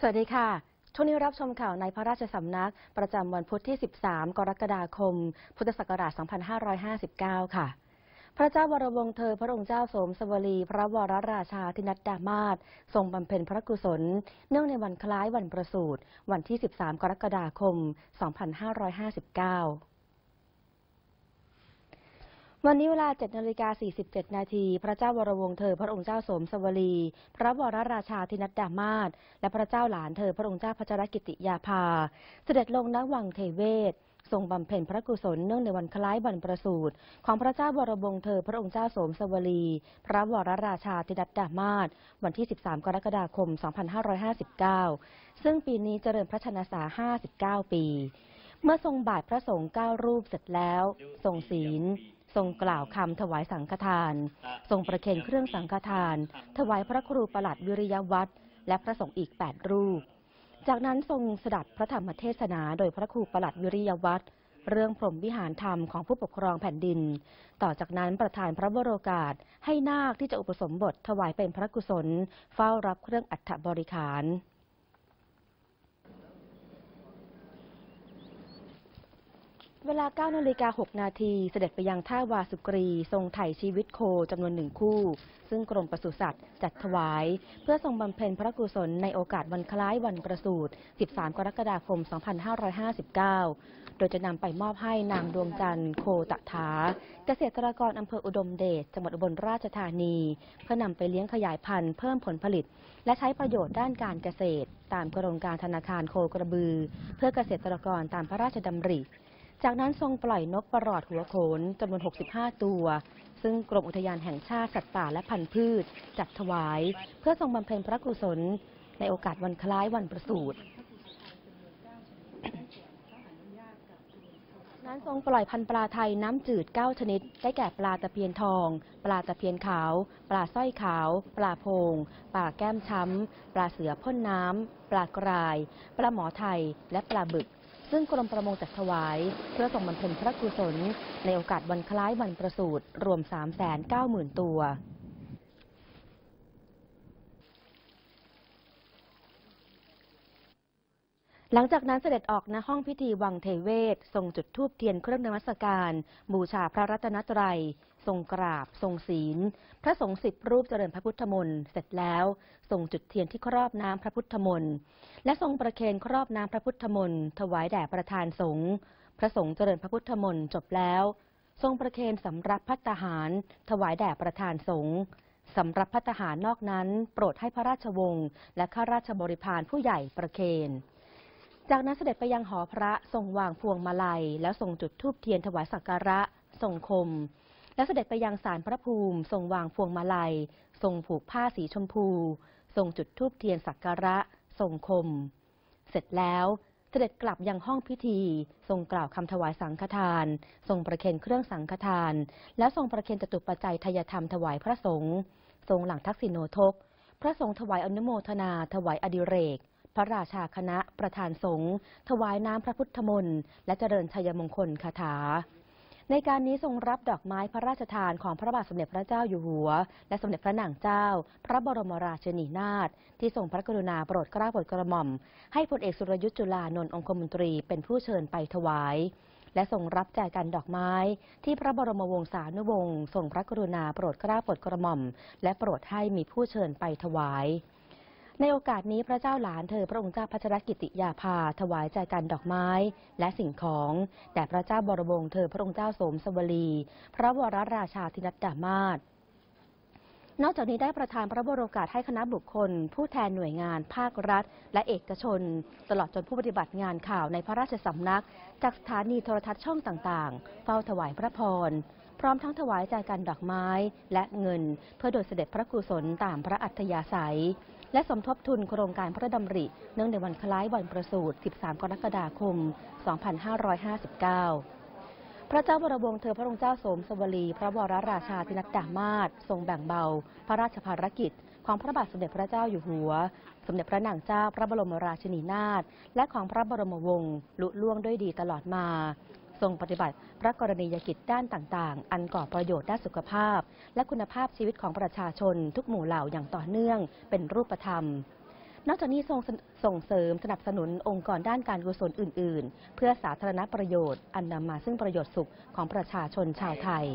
สวัสดีค่ะ ช่วงนี้รับชมข่าวในพระราชสำนัก ประจำวันพุธที่ 13 กรกฎาคม พุทธศักราช 2559 ค่ะ พระเจ้าวรวงศ์เธอพระองค์เจ้าสมสวลี พระวรราชาธินัดดามาศทรงบำเพ็ญพระกุศล เนื่องในวันคล้ายวันประสูติวันที่ 13 กรกฎาคม 2559 วันนี้เวลา7นาฬิกา47 นาที พระเจ้าวรวงศ์เธอพระองค์เจ้าสมสวลี พระวรราชาธินัดดามาศและพระเจ้าหลานเธอพระองค์เจ้าพัชรกิติยาภา เสด็จลงณวังเทเวศ ทรงบำเพ็ญพระกุศลเนื่องในวันคล้ายวันประสูติของพระเจ้าวรวงศ์เธอพระองค์เจ้าสมสวลี พระวรราชาธินัดดามาศวันที่ 13 กรกฎาคม 2559 ซึ่งปีนี้เจริญพระชนษา 59 ปี เมื่อทรงบาทพระสงฆ์เก้ารูปเสร็จแล้ว ทรงศีล ทรงกล่าวคำถวายสังฆทาน ทรงประเคนเครื่องสังฆทาน ถวายพระครูประหลัดวิริยวัตรและพระสงฆ์อีก 8 รูป จากนั้นทรงสดับพระธรรมเทศนาโดยพระครูประหลัดวิริยวัตรเรื่องพรหมวิหารธรรมของผู้ปกครองแผ่นดิน ต่อจากนั้นประธานพระวโรกาสให้นาคที่จะอุปสมบทถวายเป็นพระกุศล เฝ้ารับเครื่องอัฐบริขาร เวลา9นาฬิกา6นาทีเสด็จไปยังท่าวาสุกรี ทรงไถ่ชีวิตโคจำนวนหนึ่งคู่ ซึ่งกรมปศุสัตว์จัดถวาย เพื่อทรงบำเพ็ญพระกุศลในโอกาสวันคล้ายวันประสูติ 13 กรกฎาคม 2559 โดยจะนำไปมอบให้นางดวงจันทร์โคตะถา เกษตรกรอำเภออุดมเดชจังหวัดอุบลราชธานี เพื่อนำไปเลี้ยงขยายพันธุ์เพิ่มผลผลิต และใช้ประโยชน์ด้านการเกษตร ตามโครงการธนาคารโคกระบือ เพื่อเกษตรกรตามพระราชดำริ จากนั้นทรงปล่อยนกประหลอดหัวโขนจำนวน 65 ตัว ซึ่งกรมอุทยานแห่งชาติสัตว์ป่าและพันธุ์พืช จัดถวาย เพื่อทรงบำเพ็ญพระกุศล ในโอกาสวันคล้ายวันประสูตินั้นทรงปล่อยพันธุ์ปลาไทยน้ำจืด 9 ชนิด ได้แก่ปลาตะเพียนทอง ปลาตะเพียนขาว ปลาสร้อยขาว ปลาโพง ปลาแก้มช้ำ ปลาเสือพ่นน้ำ ปลากราย ปลาหมอไทย และปลาบึก ซึ่งกรมประมงจัดถวาย เพื่อส่งบำเพ็ญพระกุศล ในโอกาสวันคล้ายวันประสูติรวม 390,000 ตัวหลังจากนั้นเสด็จออกณห้องพิธีวังเทเวศ ทรงจุดธูปเทียนเครื่องนมัสการ บูชาพระรัตนตรัย ทรงกราบ ทรงศีล พระสงฆ์สิบรูปเจริญพระพุทธมนต์เสร็จแล้วทรงจุดเทียนที่ครอบน้ำพระพุทธมนต์และทรงประเคนครอบน้ำพระพุทธมนต์ถวายแด่ประธานสงฆ์พระสงฆ์เจริญพระพุทธมนต์จบแล้ว ทรงประเคนสำรับพัตตาหาร ถวายแด่ประธานสงฆ์สำรับพัตตาหารนอกนั้น โปรดให้พระราชวงศ์และข้าราชบริพารผู้ใหญ่ประเคนจากนั้นเสด็จไปยังหอพระทรงวางพวงมาลัย แล้วทรงจุดธูปเทียนถวายสักการะทรงคม แล้วเสด็จไปยังศาลพระภูมิ ทรงวางพวงมาลัย ทรงผูกผ้าสีชมพู ทรงจุดธูปเทียนสักการะ ทรงคม เสร็จแล้วเสด็จกลับยังห้องพิธี ทรงกล่าวคำถวายสังฆทาน ทรงประเคนเครื่องสังฆทาน และทรงประเคนจตุปัจจัยทายธรรมถวายพระสงฆ์ทรงหลังทักษิโนทก พระสงฆ์ถวายอนุโมทนา ถวายอดิเรกพระราชาคณะประธานสงฆ์ถวายน้ำพระพุทธมนต์และเจริญชัยมงคลคาถา ในการนี้ทรงรับดอกไม้พระราชทานของพระบาทสมเด็จพระเจ้าอยู่หัว และสมเด็จพระนางเจ้า พระบรมราชินีนาถที่ทรงพระกรุณาโปรดเกล้าโปรดกระหม่อม ให้พลเอกสุรยุทธ์จุลานนท์องคมนตรีเป็นผู้เชิญไปถวาย และทรงรับแจกันดอกไม้ ที่พระบรมวงศานุวงศ์ทรงพระกรุณาโปรดเกล้าโปรดกระหม่อม และโปรดให้มีผู้เชิญไปถวาย ในโอกาสนี้พระเจ้าหลานเธอพระองค์เจ้าพัชรกิติยาภาถวายใจกันดอกไม้และสิ่งของแด่พระเจ้าบรมวงศ์เธอพระองค์เจ้าสมสวลี พระวรราชาธินัดดามาศนอกจากนี้ได้ประทานพระบรมกาสให้คณะบุคคล ผู้แทนหน่วยงาน ภาครัฐ และเอกชน ตลอดจนผู้ปฏิบัติงานข่าวในพระราชสำนัก จากสถานีโทรทัศน์ช่องต่างๆ เฝ้าถวายพระพร ร้อมทั้งถวายใจกันดอกไม้และเงิน เพื่อโดยเสด็จพระกุศลตามพระอัธยาศัย และสมทบทุนโครงการพระดำริ เนื่องในวันคล้ายวันประสูติ 13 กรกฎาคม 2559พระเจ้าวรวงศ์เธอพระองค์เจ้าสมสวลี พระวรราชาธินัดดามาศทรงแบ่งเบา พระราชภารกิจ ของพระบาทสมเด็จพระเจ้าอยู่หัว สมเด็จพระนางเจ้าพระบรมราชินีนาถและของพระบรมวงศ์ลุล่วงด้วยดีตลอดมา ทรงปฏิบัติพระกรณียกิจด้านต่างๆ อันก่อประโยชน์ด้านสุขภาพ และคุณภาพชีวิตของประชาชน ทุกหมู่เหล่าอย่างต่อเนื่อง เป็นรูปธรรม นอกจากนี้ทรงส่งเสริมสนับสนุนองค์กรด้านการกุศลอื่น ๆ เพื่อสาธารณประโยชน์ อันนำมาซึ่งประโยชน์สุขของประชาชนชาวไทย